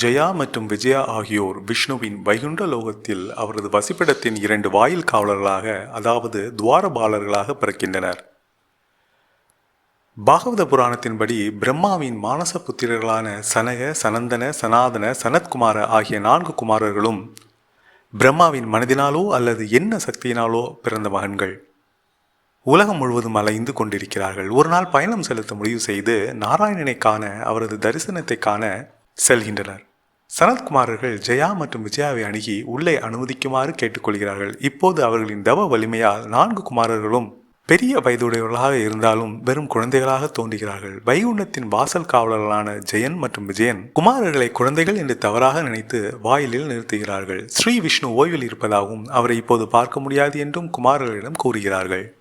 ஜெயா மற்றும் விஜயா ஆகியோர் விஷ்ணுவின் வைகுண்ட லோகத்தில் அவரது வசிப்பிடத்தின் இரண்டு வாயில் காவலர்களாக அதாவது துவாரபாலர்களாக பிறக்கின்றனர். பாகவத புராணத்தின்படி பிரம்மாவின் மானச புத்திரர்களான சனக சனந்தன சனாதன சனத்குமார ஆகிய நான்கு குமாரர்களும் பிரம்மாவின் மனதினாலோ அல்லது என்ன சக்தியினாலோ பிறந்த மகன்கள். உலகம் முழுவதும் அலைந்து கொண்டிருக்கிறார்கள். ஒரு நாள் பயணம் செலுத்த முடிவு செய்து நாராயணனை காண அவரது தரிசனத்தை காண செல்கின்றனர். சனத்குமாரர்கள் ஜெயா மற்றும் விஜயாவை அணுகி உள்ளே அனுமதிக்குமாறு கேட்டுக்கொள்கிறார்கள். இப்போது அவர்களின் தவ வலிமையால் நான்கு குமாரர்களும் பெரிய வயதுடையவர்களாக இருந்தாலும் வெறும் குழந்தைகளாக தோன்றுகிறார்கள். வைகுண்டத்தின் வாசல் காவலர்களான ஜெயன் மற்றும் விஜயன் குமாரர்களை குழந்தைகள் என்று தவறாக நினைத்து வாயிலில் நிறுத்துகிறார்கள். ஸ்ரீ விஷ்ணு ஓய்வில் இருப்பதாகவும் அவரை இப்போது பார்க்க முடியாது என்றும் குமாரர்களிடம் கூறுகிறார்கள்.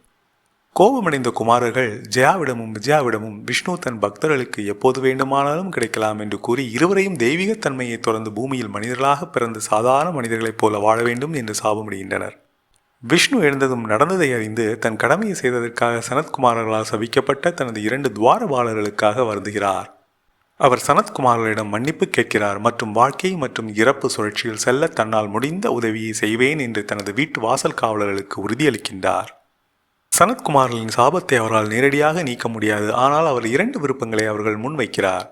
கோபமடைந்த குமாரர்கள் ஜெயாவிடமும் விஜயாவிடமும் விஷ்ணு தன் பக்தர்களுக்கு எப்போது வேண்டுமானாலும் கிடைக்கலாம் என்று கூறி இருவரையும் தெய்வீகத் தன்மையை தொடர்ந்து பூமியில் மனிதர்களாக பிறந்த சாதாரண மனிதர்களைப் போல வாழ வேண்டும் என்று சாபமிடுகின்றனர். விஷ்ணு எழுந்ததும் நடந்ததை அறிந்து தன் கடமையை செய்ததற்காக சனத்குமாரர்களால் சபிக்கப்பட்ட தனது இரண்டு துவாரபாலர்களுக்காக வருந்துகிறார். அவர் சனத்குமாரர்களிடம் மன்னிப்பு கேட்கிறார் மற்றும் வாழ்க்கை மற்றும் இறப்பு சுழற்சியில் செல்ல தன்னால் முடிந்த உதவியை செய்வேன் என்று தனது வீட்டு வாசல் காவலர்களுக்கு உறுதியளிக்கின்றார். சனத்குமார்களின் சாபத்தை அவரால் நேரடியாக நீக்க முடியாது. ஆனால் அவர் இரண்டு விருப்பங்களை அவர்கள் முன்வைக்கிறார்.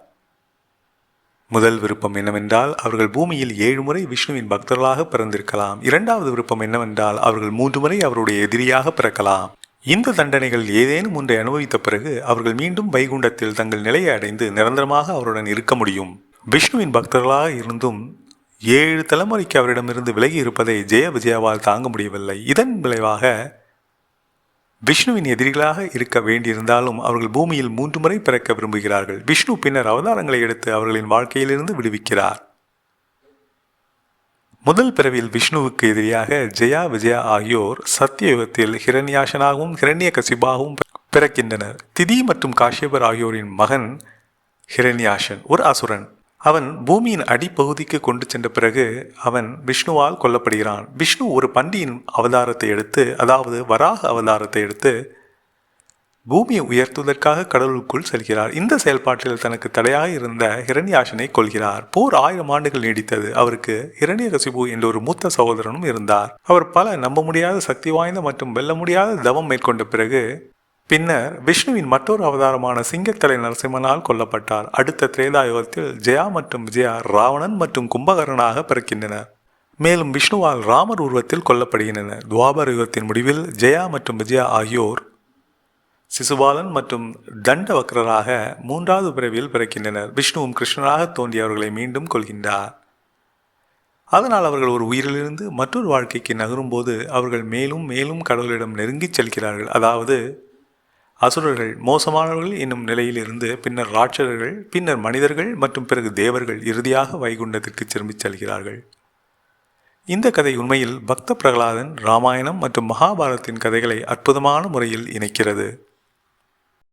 முதல் விருப்பம் என்னவென்றால் அவர்கள் பூமியில் ஏழு முறை விஷ்ணுவின் பக்தர்களாக பிறந்திருக்கலாம். இரண்டாவது விருப்பம் என்னவென்றால் அவர்கள் மூன்று முறை அவருடைய எதிரியாக பிறக்கலாம். இந்த தண்டனைகள் ஏதேனும் ஒன்றை அனுபவித்த பிறகு அவர்கள் மீண்டும் வைகுண்டத்தில் தங்கள் நிலையை அடைந்து நிரந்தரமாக அவருடன் இருக்க முடியும். விஷ்ணுவின் பக்தர்களாக இருந்தும் ஏழு தலைமுறைக்கு அவரிடமிருந்து விலகி இருப்பதை ஜெய விஜயாவால் தாங்க முடியவில்லை. இதன் விளைவாக விஷ்ணுவின் எதிரிகளாக இருக்க வேண்டியிருந்தாலும் அவர்கள் பூமியில் மூன்று முறை பிறக்க விரும்புகிறார்கள். விஷ்ணு பின்னர் அவதாரங்களை எடுத்து அவர்களின் வாழ்க்கையிலிருந்து விடுவிக்கிறார். முதல் பிறவியில் விஷ்ணுவுக்கு எதிரியாக ஜெயா விஜயா ஆகியோர் சத்தியயுகத்தில் ஹிரண்யாசனாகவும் ஹிரண்ய கசிபாகவும் பிறக்கின்றனர். திதி மற்றும் காஷ்யபர் ஆகியோரின் மகன் ஹிரண்யாசன் ஒரு அசுரன். அவன் பூமியின் அடிப்பகுதிக்கு கொண்டு சென்ற பிறகு அவன் விஷ்ணுவால் கொல்லப்படுகிறான். விஷ்ணு ஒரு பண்டியின் அவதாரத்தை எடுத்து அதாவது வராக அவதாரத்தை எடுத்து பூமியை உயர்த்துவதற்காக கடலுக்குள் செல்கிறார். இந்த செயல்பாட்டில் தனக்கு தடையாக இருந்த ஹிரண்யாசனை கொள்கிறார் போர் ஆயிரம் ஆண்டுகள் நீடித்தது. அவருக்கு ஹிரண்யகசிபு என்ற ஒரு மூத்த சகோதரனும் இருந்தார். அவர் பல நம்ப முடியாத சக்தி வாய்ந்த மற்றும் வெல்ல முடியாத தவம் மேற்கொண்ட பிறகு பின்னர் விஷ்ணுவின் மற்றொரு அவதாரமான சிங்கத்தலை நரசிம்மனால் கொல்லப்பட்டார். அடுத்த திரேதாயுகத்தில் ஜெயா மற்றும் விஜயா ராவணன் மற்றும் கும்பகரனாக பிறக்கின்றனர். மேலும் விஷ்ணுவால் ராமர் உருவத்தில் கொல்லப்படுகின்றனர். துவாபர யுகத்தின் முடிவில் ஜெயா மற்றும் விஜயா ஆகியோர் சிசுபாலன் மற்றும் தண்டவக்ரராக மூன்றாவது பிறவியில் பிறக்கின்றனர். விஷ்ணுவும் கிருஷ்ணராக தோன்றி அவர்களை மீண்டும் கொள்கின்றார் அதனால் அவர்கள் ஒரு உயிரிலிருந்து மற்றொரு வாழ்க்கைக்கு நகரும்போது அவர்கள் மேலும் மேலும் கடவுளிடம் நெருங்கிச் செல்கிறார்கள். அதாவது அசுரர்கள் மோசமானவர்கள் என்னும் நிலையில் இருந்து பின்னர் ராட்சர்கள் பின்னர் மனிதர்கள் மற்றும் பிறகு தேவர்கள் இறுதியாக வைகுண்டத்திற்கு திரும்பிச் செல்கிறார்கள். இந்த கதை உண்மையில் பக்த பிரகலாதன் ராமாயணம் மற்றும் மகாபாரதத்தின் கதைகளை அற்புதமான முறையில் இணைக்கிறது.